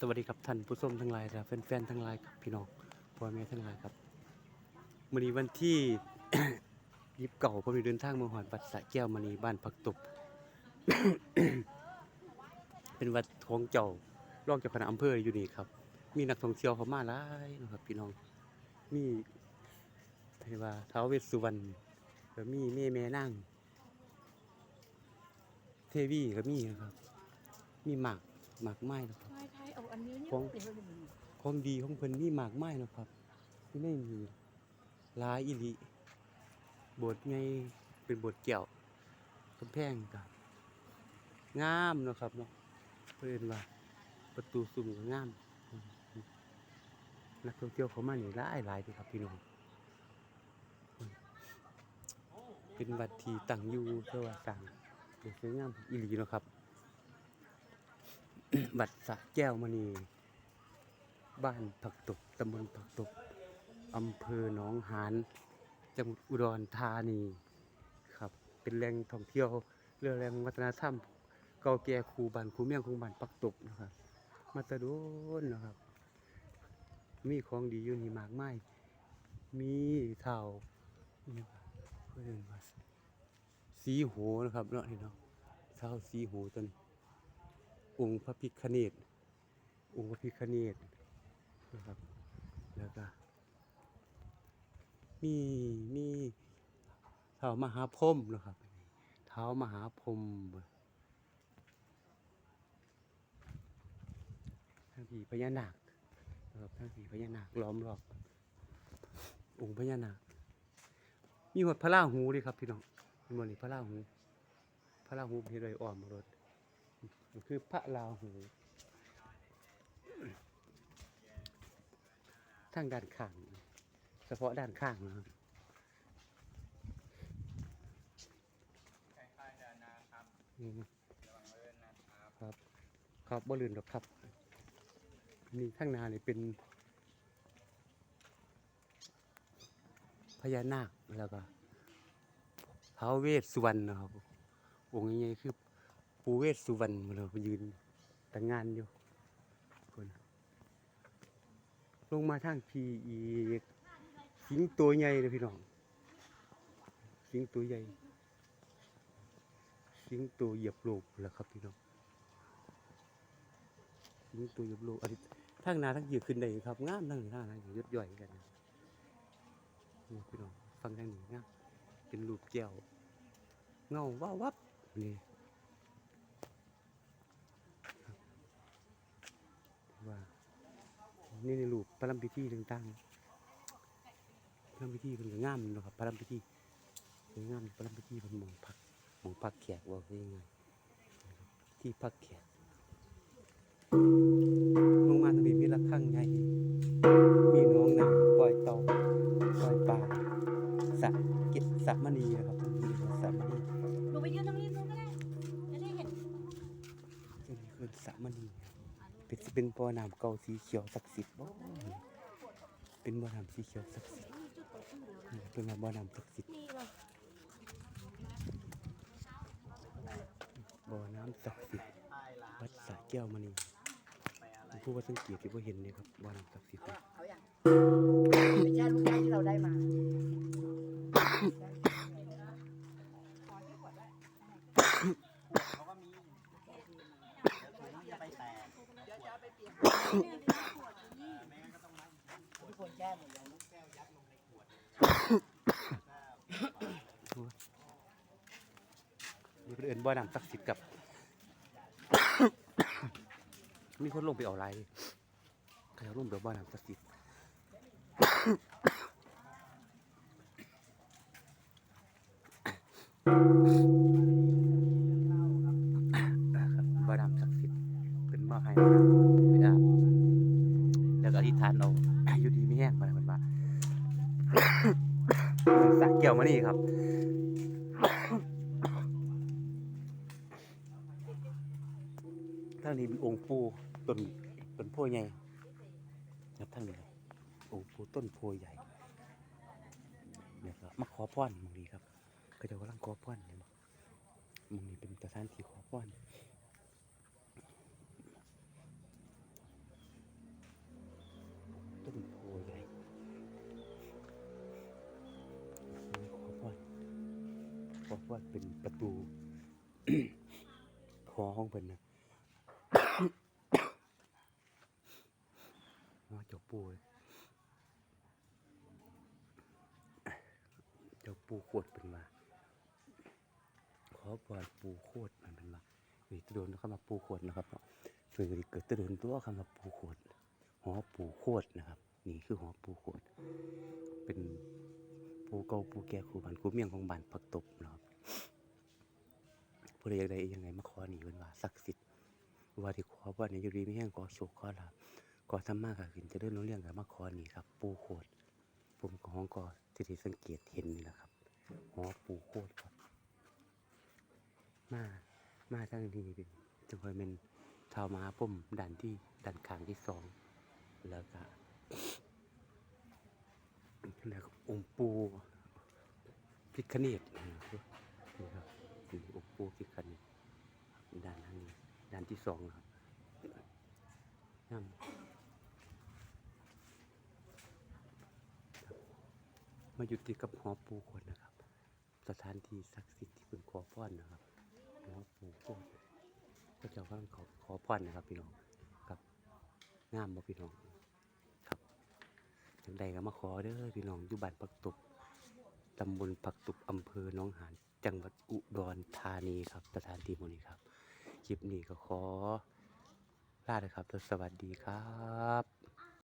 สวัสดีครับท่านผู้ชมทั้งหลายและแฟนๆทั้งหลายครับพี่น้องพ่อแม่ทั้งหลายครับมื้อนี้วันที่ ยิบเก่าผมได้เดินทางมาหอดวัดสะแก้วมณีบ้านผักตบ เป็นวัดของเจ้ารองเจ้าคณะอำเภออยู่นี่ครับ มีนักท่องเที่ยวเขามาหลายนะครับ พี่น้อง มีเทวาท้าวเวสสุวรรณแล้วมีแม่แม่นั่งเทวีก็มีนะครับ มีหมากหมากไม้นะครับ เอาอันนี้นี่ของเปลี่ยนไปเลยของดีของเพิ่นมีหมากไม้นะครับที่ไม่มีหลายอีหลีโบสถ์ไงเป็นโบสถ์เกี่ยวกำแพงกับงามเนาะครับเนาะเพิ่นว่าประตูซุ้มก็งามนักท่องเที่ยวเขามานี่หลายหลายเด้อครับพี่น้องเป็นวัดที่ตั้งอยู่เพื่อว่าสร้างเป็นสวยงามอีหลีเนาะครับ วัดสะแก้วมณี บ้านผักตบตำบลผักตบอำเภอหนองหานจังหวัดอุดรธานีครับ เป็นแหล่งท่องเที่ยวเรื่องแหล่งวัฒนธรรม เก่าแก่คูบานคูเมียงของบ้านปักตบนะครับ มาตะโดนนะครับ มีของดีอยู่นี่มากมายมีเท่านี่ว่าเพื่อนมาสีโหนะครับเนาะนี่เนาะเท่าสีโหตัวนี้ องค์พระพิฆเนศองค์พระพิฆเนศนะครับแล้วก็มีมีเท้ามหาพรมนะครับเท้ามหาพรมทั้งผีพญานาคนะครับทั้งผีพญานาคล้อมรอบองค์พญานาคมีหมดพระราหูด้วยครับพี่น้องมีหมดนี่พระราหูพระราหูเป็นโดยอ้อมรถ คือพระราหูทางด้านข้าง เฉพาะด้านข้างนะครับคล้ายๆดานาครับอืมระวังเลื่อนนะครับครับ ครับบ่ลืนหรอกครับ นี่ข้างหน้านี่เป็นพญานาคแล้วก็ท้าวเวสสุวรรณนะครับ องค์ใหญ่ๆคือ ปูเวสสุวรรณเราไปยืนแต่งงานอยู่คนลงมาทางพีอีกสิงตัวใหญ่เลยพี่น้อง สิงตัวใหญ่ สิงตัวเหยียบโลกแล้วครับพี่น้องสิงตัวเหยียบโลกอันนี้ทั้งนาทั้งเหยียบขึ้นได้ครับงามทั้งหนาทั้งยียบย่อยกันนี่พี่น้องฟังทางนี้งามเป็นรูปแก้วเงาว้าววับนี่ครับว่า นี่ในรูปประลัมพิธีต่างๆประลัมพิธีเป็นก็งามเนาะครับประลัมพิธีเป็นงามประลัมพิธีเป็นหมองพักหมู่พักแขกว่ายังไงที่พักแขกลงมาทางนี้มีระฆังใหญ่มีหน้องน้ำปล่อยเต่าปล่อยปลาสระเก็บสระมณีนะครับทางนี้คือสระมณีหนูไปยืนตรงนี้นู้นก็ได้จะได้เห็นตรงนี้คือสระมณี เป็นสิเป็นบ่อน้ำเก่าสีเขียวศักดิ์สิทธิ์บ่เป็นบ่อน้ำสีเขียวศักดิ์สิทธิ์มีจุดตกขึ้นมเป็นบ่อน้ำศักดิ์สิทธิ์บ่อน้ำศักดิ์สิทธิ์วัดสระแก้วมณีผู้ว่าสังเกตที่ว่าเห็นเนี่ยครับบ่อน้ำศักดิ์สิทธิ์เนี่ยเอาอย่างไม่ใช่ลูกค้าที่เราได้มาก็มีเดี๋ยวถุงจะไปแตกแม่ก็ต้องนั่ง ทุกคนแก้หมดแล้ว ลูกแก้วยัดลงในขวด นี่เป็นเอินบ่อน้ำศักดิ์สิทธิ์กับ มีคนลงไปเอาอะไรใครเอาลงไปเอาบ่อน้ำศักดิ์สิทธิ์นะครับบ่อน้ำศักดิ์สิทธิ์เป็นบ่อให้ ก็อธิษฐานเอาอยู่ดีไม่แห้งไปมันว่าสักเกี่ยวมานี่ครับทางนี้เป็นองค์ปูต้นต้นโพใหญ่ครับทางนี้องค์ปูต้นโพใหญ่เนี่ยครับมาขอพรมึงนี้ครับก็จะกำลังขอพรเนี่ยมึงนี้เป็นสถานที่ขอพร ต้นโพใหญ่ขอบวาดขอบวาดเป็นประตูขอห้องเป็นนะมาเจ้าปูเจ้าปูคตรเป็นมาขอปล่อยปูคตรมันเป็นมานี่ตะโดนเข้ามาปูขวดนะครับเนาะฝืนเกิดตะโดนตัวเข้ามาปูขวด อปู่โคตรนะครับ นี่คือหอปู่โคตรเป็นปูเก่าปูแก่ครูบ้านครูเมียงของบ้านผักตบนะครับผู้ใดอยากได้ยังไงมาขอหนีเป็นว่าศักดิ์สิทธิ์ว่าที่ขอว่าเนี่ยอยู่ดีไม่แห้งขอโชคขอลาภขอธรรมะก็ขึ้นจะเดินรู้เรื่องกับมาขอหนีครับ ปูโคตรผมก็ห้องก็ที่ได้สังเกตเห็นนี่แหละครับหอปูโคตรครับมามาทางนี้เป็นจังหวะเป็นเท้าวมาปุ่มด่านที่ด่านขางที่สอง แล้วก็แล้วก็องค์ปูพิคเนตนี่ครับนี่องค์ปูพิคเนตด้านนั้นนี่ด้านที่สองครับนั่นมาอยู่ติดกับหอปูคนนะครับ สถานที่ศักดิ์สิทธิ์ที่เป็นขอพรนะครับหอปูคนก็จะว่าขอขอพรนะครับพี่น้องครับงามบ่พี่น้อง ใดก็มาขอเด้อพี่น้องอยู่บ้านปักตุกตำบลปักตุกอำเภอหนองหานจังหวัดอุดรธานีครับสถานที่หมื้นี้ครับคลิปนี้ก็ขอลาเลยครับสวัสดีครับ